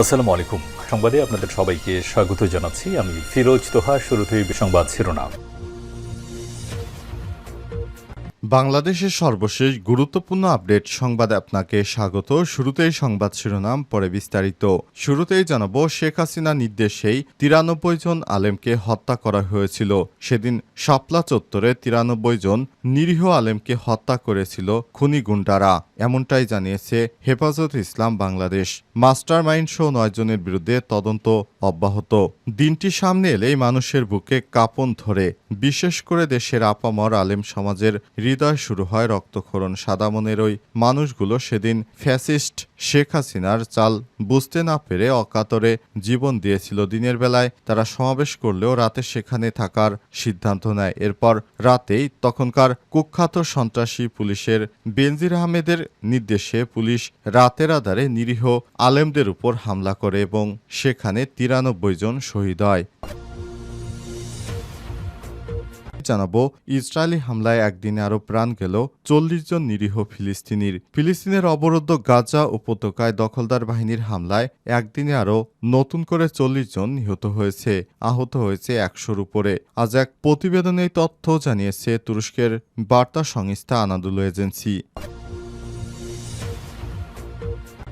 আসসালামু আলাইকুম সংবাদে আপনাদের সবাইকে স্বাগত জানাচ্ছি। আমি ফিরোজ তোহা, শুরুতেই সংবাদ শিরোনাম। বাংলাদেশের সর্বশেষ গুরুত্বপূর্ণ আপডেট সংবাদে আপনাকে স্বাগত। শুরুতেই সংবাদ শিরোনাম, পরে বিস্তারিত। শুরুতেই জানাব, শেখ হাসিনা নির্দেশেই তিরানব্বই জন আলেমকে হত্যা করা হয়েছিল। সেদিন শাপলা চত্বরে তিরানব্বই জন নিরীহ আলেমকে হত্যা করেছিল খুনি গুন্ডারা। এমনটাই জানিয়েছে হেফাজত ইসলাম বাংলাদেশ। মাস্টার মাইন্ড সহ নয় জনের বিরুদ্ধে তদন্ত অব্যাহত। দিনটি সামনে এলেই মানুষের বুকে কাঁপন ধরে। বিশেষ করে দেশের আপামর আলেম সমাজের হৃদয় শুরু হয় রক্তক্ষরণ সাদা মনের ওই মানুষগুলো সেদিন ফ্যাসিস্ট শেখ হাসিনার চাল বুঝতে না পেরে অকাতরে জীবন দিয়েছিল। দিনের বেলায় তারা সমাবেশ করলেও রাতে সেখানে থাকার সিদ্ধান্ত নেয়। এরপর রাতেই তখনকার কুখ্যাত সন্ত্রাসী পুলিশের বেনজির আহমেদের নির্দেশে পুলিশ রাতের আধারে নিরীহ আলেমদের উপর হামলা করে এবং সেখানে তিরানব্বই জন শহীদ হয়। জানাব, ইসরায়েলি হামলায় একদিনে আরও প্রাণ গেল চল্লিশ জন নিরীহ ফিলিস্তিনির। ফিলিস্তিনের অবরুদ্ধ গাজা উপত্যকায় দখলদার বাহিনীর হামলায় একদিনে আরও নতুন করে চল্লিশ জন নিহত হয়েছে, আহত হয়েছে একশোর উপরে। আজ এক প্রতিবেদনে তথ্য জানিয়েছে তুরস্কের বার্তা সংস্থা আনাদুল এজেন্সি।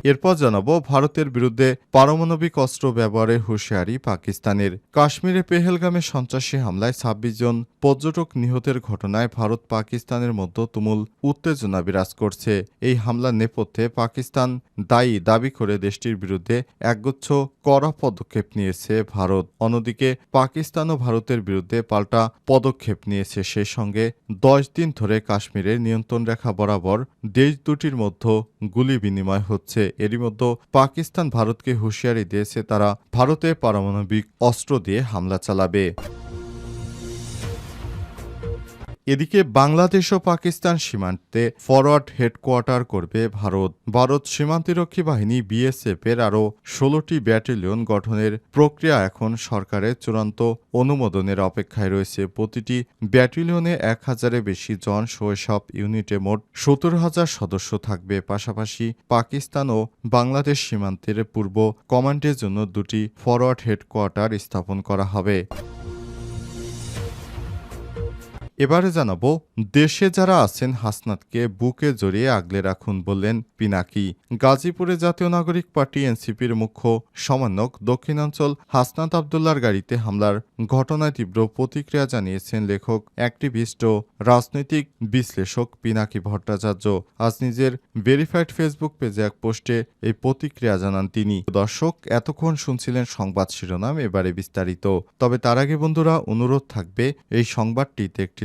এরপর জানাব ভারতের বিরুদ্ধে পারমাণবিক অস্ত্র ব্যবহারে হুঁশিয়ারি পাকিস্তানের। কাশ্মীরে পেহেলগামে সন্ত্রাসী হামলায় ছাব্বিশ জন পর্যটক নিহতের ঘটনায় ভারত পাকিস্তানের মধ্যে তুমুল উত্তেজনা বিরাজ করছে। এই হামলার নেপথ্যে পাকিস্তান দায়ী দাবি করে দেশটির বিরুদ্ধে একগুচ্ছ কড়া পদক্ষেপ নিয়েছে ভারত। অন্যদিকে পাকিস্তান ও ভারতের বিরুদ্ধে পাল্টা পদক্ষেপ নিয়েছে। সেই সঙ্গে দশ দিন ধরে কাশ্মীরের নিয়ন্ত্রণ রেখা বরাবর দেশ দুটির মধ্যে গুলি বিনিময় হচ্ছে। এরই মধ্যে পাকিস্তান ভারতকে হুঁশিয়ারি দিয়েছে তারা ভারতে পারমাণবিক অস্ত্র দিয়ে হামলা চালাবে। এদিকে বাংলাদেশ ও পাকিস্তান সীমান্তে ফরওয়ার্ড হেডকোয়ার্টার করবে ভারত। ভারত সীমান্তরক্ষী বাহিনী বিএসএফ এর আরও ষোলোটি ব্যাটালিয়ন গঠনের প্রক্রিয়া এখন সরকারের চূড়ান্ত অনুমোদনের অপেক্ষায় রয়েছে। প্রতিটি ব্যাটালিয়নে এক হাজারের বেশি জন সব ইউনিটে মোট সত্তর হাজার সদস্য থাকবে। পাশাপাশি পাকিস্তান ও বাংলাদেশ সীমান্তের পূর্ব কমান্ডের জন্য দুটি ফরওয়ার্ড হেডকোয়ার্টার স্থাপন করা হবে। এবারে জানাব, দেশে যারা আছেন হাসনাতকে বুকে জড়িয়ে আগলে রাখুন বললেন পিনাকি। গাজীপুরে জাতীয় নাগরিক পার্টি এনসিপির মুখ্য সমন্বয়ক দক্ষিণাঞ্চল হাসনাত আবদুল্লার গাড়িতে হামলার ঘটনায় তীব্র প্রতিক্রিয়া জানিয়েছেন লেখক, অ্যাক্টিভিস্ট ও রাজনৈতিক বিশ্লেষক পিনাকি ভট্টাচার্য। আজ নিজের ভেরিফাইড ফেসবুক পেজে এক পোস্টে এই প্রতিক্রিয়া জানান তিনি। দর্শক, এতক্ষণ শুনছিলেন সংবাদ শিরোনাম, এবারে বিস্তারিত। তবে তার আগে বন্ধুরা, অনুরোধ থাকবে, এই সংবাদটিতে একটি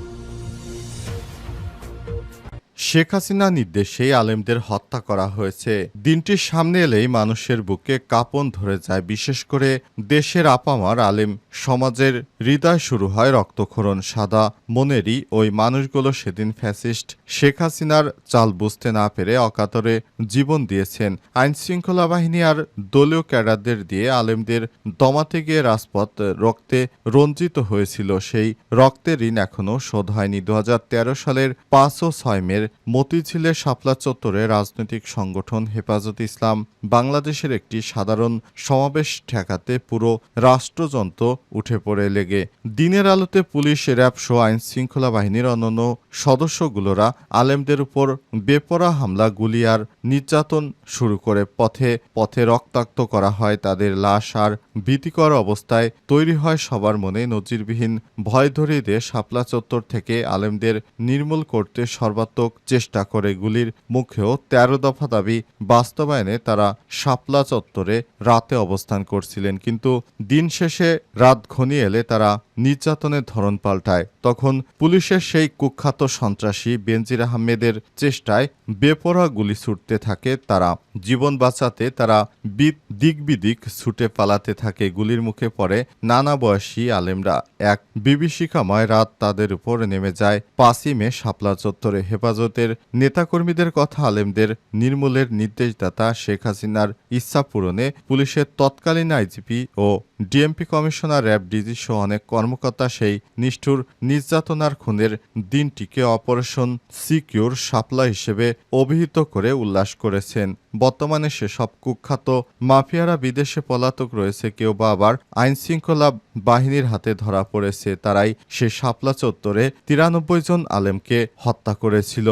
শেখ হাসিনা নির্দেশে আলেমদের হত্যা করা হয়েছে। দিনটির সামনে এলেই মানুষের বুকে কাঁপন ধরে যায়। বিশেষ করে দেশের আপামার আলেম। সমাজের হৃদয় শুরু হয় রক্তক্ষরণ, সাদা মনেরই। ওই মানুষগুলো সেদিন ফ্যাসিস্ট শেখ হাসিনার চাল বুঝতে না পেরে অকাতরে জীবন দিয়েছেন। আইন শৃঙ্খলা বাহিনী আর দলীয় ক্যাডারদের দিয়ে আলেমদের দমাতে গিয়ে রাজপথ রক্তে রঞ্জিত হয়েছিল। সেই রক্তের ঋণ এখনও শোধ হয়নি। দু হাজার তেরো সালের পাঁচ ও ছয় মের মতিঝিলের শাপলা চত্বরে রাজনৈতিক সংগঠন হেফাজত ইসলাম বাংলাদেশের একটি সাধারণ সমাবেশ ঠেকাতে পুরো রাষ্ট্রযন্ত্র উঠে পড়ে লেগে। দিনের আলোতে পুলিশ, র্যাব সহ আইন শৃঙ্খলা বাহিনীর অন্যান্য সদস্যগুলোরা আলেমদের উপর বেপরা হামলা, গুলি আর নির্যাতন শুরু করে। পথে পথে রক্তাক্ত করা হয় তাদের লাশ আর ভীতিকর অবস্থায় তৈরি হয় সবার মনে নজিরবিহীন ভয় ধরিয়ে দিয়ে শাপলা চত্বর থেকে আলেমদের নির্মূল করতে সর্বাত্মক চেষ্টা করে গুলির মুখেও তেরো দফা দাবি। বাস্তবায়নে তারা শাপলা চত্বরে রাতে অবস্থান করছিলেন, কিন্তু দিন শেষে রাত ঘনিয়ে এলে তারা নির্যাতনের ধরন পাল্টায়। তখন পুলিশের সেই কুখ্যাত সন্ত্রাসী বেনজির আহমেদের চেষ্টায় বেপরা গুলি ছুটতে থাকে তারা। জীবন বাঁচাতে তারা বিদ দিকবিদিক ছুটে পালাতে থাকে, গুলির মুখে পড়ে নানা বয়সী আলেমরা। এক বিভীষিকাময় রাত তাদের উপর নেমে যায়। পাঁচই মে শাপলা চত্বরে হেফাজতের নেতাকর্মীদের কথা আলেমদের নির্মূলের নির্দেশদাতা শেখ হাসিনার ইচ্ছা পূরণে পুলিশের তৎকালীন আইজিপি ও ডিএমপি কমিশনার র্যাব ডিজি সহ অনেক কর্মকর্তা সেই নিষ্ঠুর নির্যাতনার খুনের দিনটিকে অপারেশন সিকিউর শাপলা হিসেবে অভিহিত করে উল্লাস করেছেন। বর্তমানে সেসব কুখ্যাত মাফিয়ারা বিদেশে পলাতক রয়েছে, কেউ বা আবার আইনশৃঙ্খলা বাহিনীর হাতে ধরা পড়েছে। তারাই সে শাপলা চত্বরে তিরানব্বই জন আলেমকে হত্যা করেছিল।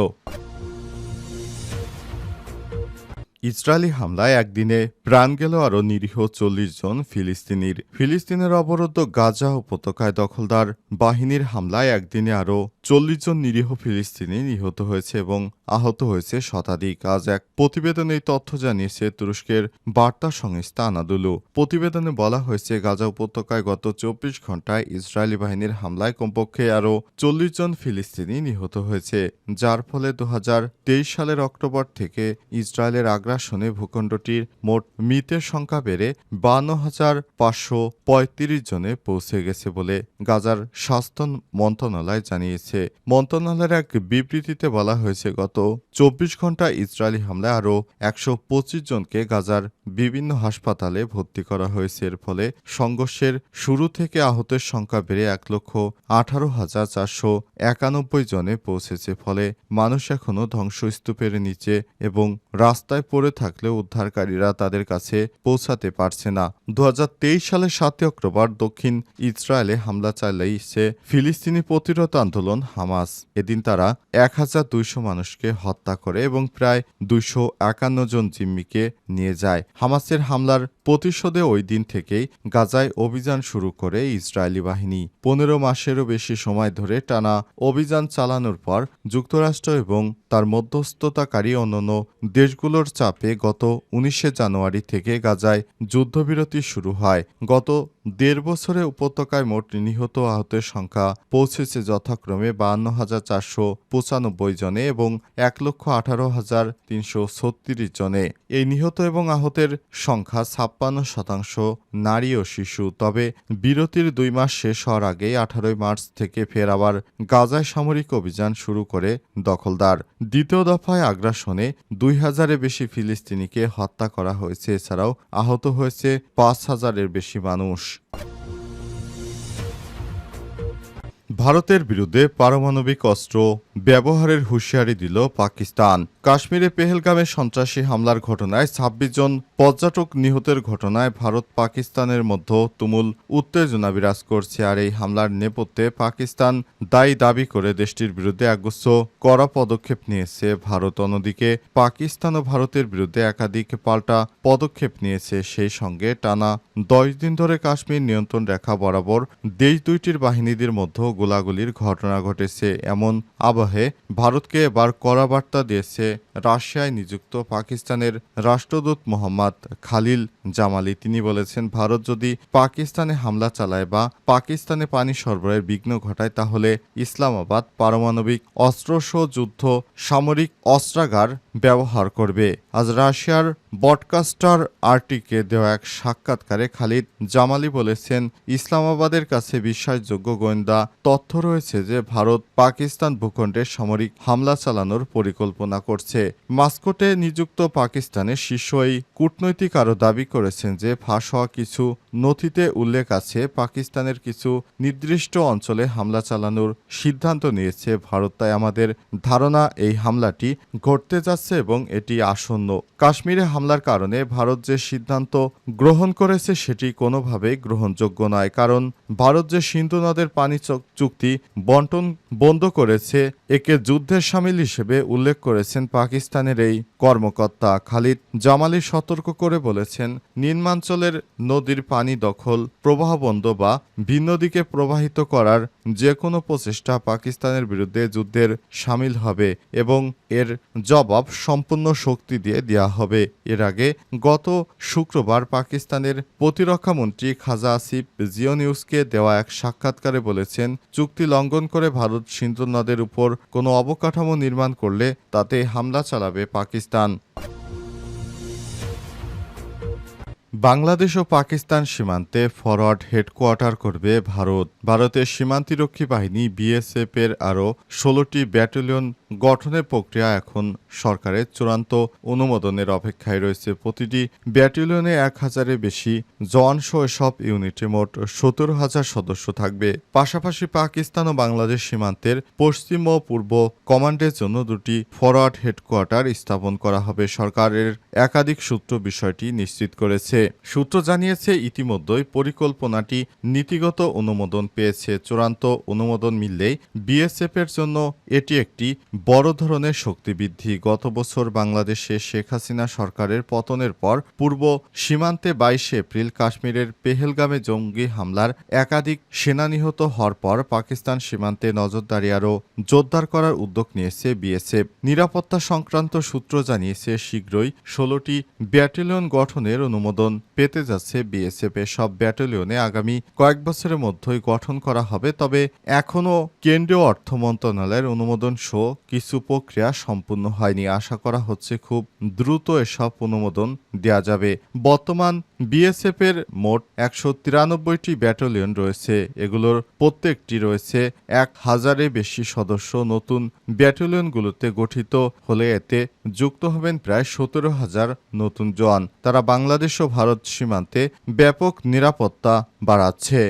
ইসরায়েলি হামলায় একদিনে প্রাণ গেল আরও নিরীহ চল্লিশ জন ফিলিস্তিনির। ফিলিস্তিনের অবরুদ্ধ গাজা উপত্যকায় দখলদার বাহিনীর হামলায় একদিনে আরও চল্লিশ জন নিরীহ ফিলিস্তিনি নিহত হয়েছে এবং আহত হয়েছে শতাধিক। আজ এক প্রতিবেদনে এই তথ্য জানিয়েছে তুরস্কের বার্তা সংস্থা আনাদুলু। প্রতিবেদনে বলা হয়েছে, গাজা উপত্যকায় গত চব্বিশ ঘন্টায় ইসরায়েলি বাহিনীর হামলায় কমপক্ষে আরও চল্লিশ জন ফিলিস্তিনি নিহত হয়েছে, যার ফলে দু হাজার তেইশ সালের অক্টোবর থেকে ইসরায়েলের আগ্রাসনে ভূখণ্ডটির মোট মৃতের সংখ্যা বেড়ে বান্ন হাজার পাঁচশো পঁয়ত্রিশ জনে পৌঁছে গেছে বলে গাজার স্বাস্থ্য মন্ত্রণালয় জানিয়েছে। মন্ত্রণালয়ের এক বিবৃতিতে বলা হয়েছে, গত চব্বিশ ঘণ্টা ইসরায়েলি হামলায় আরও একশো পঁচিশ জনকে গাজার বিভিন্ন হাসপাতালে ভর্তি করা হয়েছে। এর ফলে সংঘর্ষের শুরু থেকে আহতের সংখ্যা বেড়ে এক লক্ষ আঠারো হাজার চারশো একানব্বই জনে পৌঁছেছে। ফলে মানুষ এখনও ধ্বংসস্তূপের নিচে এবং রাস্তায় পড়ে থাকলেও উদ্ধারকারীরা তাদের কাছে পৌঁছাতে পারছে না। দু হাজার তেইশ সালের সাতই অক্টোবর দক্ষিণ ইসরায়েলে হামলা চালাইছে ফিলিস্তিনি প্রতিরোধ আন্দোলন হামাস। এদিন তারা এক হাজার দুইশো মানুষকে হত্যা করে এবং প্রায় দুইশো একান্ন জন জিম্মিকে নিয়ে যায়। হামাসের হামলার প্রতিশোধে ওই দিন থেকেই গাজায় অভিযান শুরু করে ইসরায়েলি বাহিনী। পনেরো মাসেরও বেশি সময় ধরে টানা অভিযান চালানোর পর যুক্তরাষ্ট্র এবং তার মধ্যস্থতাকারী অন্যান্য দেশগুলোর চাপে গত উনিশে জানুয়ারি থেকে গাজায় যুদ্ধবিরতি শুরু হয়। গত দেড় বছরে উপত্যকায় মোট নিহত আহতের সংখ্যা পৌঁছেছে যথাক্রমে বাহান্ন হাজার চারশো পঁচানব্বই জনে এবং এক লক্ষ আঠারো হাজার তিনশো ছত্রিশ জনে। এই নিহত এবং আহতের সংখ্যা ছাপ্পান্ন শতাংশ নারী ও শিশু। তবে বিরতির দুই মাস শেষ হওয়ার আগেই আঠারোই মার্চ থেকে ফের আবার গাজায় সামরিক অভিযান শুরু করে দখলদার। দ্বিতীয় দফায় আগ্রাসনে দুই হাজারের বেশি ফিলিস্তিনিকে হত্যা করা হয়েছে। এছাড়াও আহত হয়েছে পাঁচ হাজারের বেশি মানুষ। much. ভারতের বিরুদ্ধে পারমাণবিক অস্ত্র ব্যবহারের হুঁশিয়ারি দিল পাকিস্তান। কাশ্মীরে পেহেলগামে সন্ত্রাসী হামলার ঘটনায় ছাব্বিশ জন পর্যটক নিহতের ঘটনায় ভারত পাকিস্তানের মধ্যে তুমুল উত্তেজনা বিরাজ করছে আর এই হামলার নেপথ্যে পাকিস্তান দায়ী দাবি করে দেশটির বিরুদ্ধে একগুচ্ছ কড়া পদক্ষেপ নিয়েছে ভারত। অন্যদিকে পাকিস্তান ও ভারতের বিরুদ্ধে একাধিক পাল্টা পদক্ষেপ নিয়েছে। সেই সঙ্গে টানা দশ দিন ধরে কাশ্মীর নিয়ন্ত্রণ রেখা বরাবর দেশ দুইটির বাহিনীদের মধ্যে গোলাগুলির ঘটনা ঘটেছে এমন আবহে ভারতকে এবার কড়া বার্তা দিয়েছে রাশিয়ায় নিযুক্ত পাকিস্তানের রাষ্ট্রদূত মোহাম্মদ খালিল জামালি। তিনি বলেছেন, ভারত যদি পাকিস্তানে হামলা চালায় বা পাকিস্তানে পানি সরবরাহের বিঘ্ন ঘটায়, তাহলে ইসলামাবাদ পারমাণবিক অস্ত্রসহ যুদ্ধ, সামরিক অস্ত্রাগার ব্যবহার করবে। আজ রাশিয়ার বডকাস্টার আরটিকে দেওয়া এক সাক্ষাৎকারে খালিদ জামালি বলেছেন, ইসলামাবাদের কাছে বিশ্বাসযোগ্য গোয়েন্দা তথ্য রয়েছে যে ভারত পাকিস্তান ভূখণ্ডে সামরিক হামলা চালানোর পরিকল্পনা করছে। মাস্কোটে নিযুক্ত পাকিস্তানের শীর্ষ এই কূটনৈতিক আরও দাবি করেছেন যে ফাঁস হওয়া কিছু নথিতে উল্লেখ আছে, পাকিস্তানের কিছু নির্দিষ্ট অঞ্চলে হামলা চালানোর সিদ্ধান্ত নিয়েছে ভারত। তাই আমাদের ধারণা, এই হামলাটি ঘটতে যাচ্ছে এবং এটি আসন্ন। কাশ্মীরে হামলার কারণে ভারত যে সিদ্ধান্ত গ্রহণ করেছে, সেটি কোনোভাবেই গ্রহণযোগ্য নয়। কারণ ভারত যে সিন্ধু নদের পানি চুক্তি বন্টন বন্ধ করেছে, একে যুদ্ধের সামিল হিসেবে উল্লেখ করেছেন পাকিস্তানের এই কর্মকর্তা। খালিদ জামালি সতর্ক করে বলেছেন, নিম্নাঞ্চলের নদীর পানি দখল, প্রবাহ বন্ধ বা ভিন্ন দিকে প্রবাহিত করার যে কোনো প্রচেষ্টা পাকিস্তানের বিরুদ্ধে যুদ্ধের সামিল হবে এবং এর জবাব সম্পূর্ণ শক্তি দিয়ে দেওয়া হবে। এর আগে গত শুক্রবার পাকিস্তানের প্রতিরক্ষামন্ত্রী খাজা আসিফ জিও নিউজকে দেওয়া এক সাক্ষাৎকারে বলেছেন, চুক্তি লঙ্ঘন করে ভারত সিন্ধু নদের উপর কোনো অবকাঠামো নির্মাণ করলে তাতে হামলা চালাবে পাকিস্তান। বাংলাদেশ ও পাকিস্তান সীমান্তে ফরওয়ার্ড হেডকোয়ার্টার করবে ভারত। ভারতের সীমান্তিরক্ষী বাহিনী বিএসএফ এর আরও ষোলোটি ব্যাটালিয়ন গঠনের প্রক্রিয়া এখন সরকারের চূড়ান্ত অনুমোদনের অপেক্ষায় রয়েছে। প্রতিটি ব্যাটালিয়নে এক হাজারের বেশি জওয়ানসহ সব ইউনিটে মোট সতেরো হাজার সদস্য থাকবে। পাশাপাশি পাকিস্তান ও বাংলাদেশ সীমান্তের পশ্চিম ও পূর্ব কমান্ডের জন্য দুটি ফরওয়ার্ড হেডকোয়ার্টার স্থাপন করা হবে। সরকারের একাধিক সূত্র বিষয়টি নিশ্চিত করেছে। সূত্র জানিয়েছে, ইতিমধ্যেই পরিকল্পনাটি নীতিগত অনুমোদন পেয়েছে। চূড়ান্ত অনুমোদন মিললেই বিএসএফ এর জন্য এটি একটি বড় ধরনের শক্তি বৃদ্ধি গত বছর বাংলাদেশে শেখ হাসিনা সরকারের পতনের পর পূর্ব সীমান্তে বাইশে এপ্রিল কাশ্মীরের পেহেলগামে জঙ্গি হামলার একাধিক সেনা নিহত হওয়ার পর পাকিস্তান সীমান্তে নজরদারি আরও জোরদার করার উদ্যোগ নিয়েছে বিএসএফ। নিরাপত্তা সংক্রান্ত সূত্র জানিয়েছে, শীঘ্রই ষোলোটি ব্যাটালিয়ন গঠনের অনুমোদন পেতে যাচ্ছে বিএসএফ এর সব ব্যাটালিয়নে। আগামী কয়েক বছরের মধ্যেই গঠন করা হবে, তবে এখনও কেন্দ্রীয় অর্থ মন্ত্রণালয়ের অনুমোদন সহ কিছু প্রক্রিয়া সম্পূর্ণ হয়নি। আশা করা হচ্ছে খুব দ্রুত এসব অনুমোদন দেওয়া যাবে। বর্তমান বিএসএফ এর মোট একশো তিরানব্বইটি ব্যাটালিয়ন রয়েছে। এগুলোর প্রত্যেকটি রয়েছে এক হাজারে বেশি সদস্য। নতুন ব্যাটালিয়নগুলোতে গঠিত হলে এতে যুক্ত হবেন প্রায় সতেরো হাজার নতুন জওয়ান। তারা বাংলাদেশ ও ভারত সীমান্তে ব্যাপক নিরাপত্তা বাড়াচ্ছে।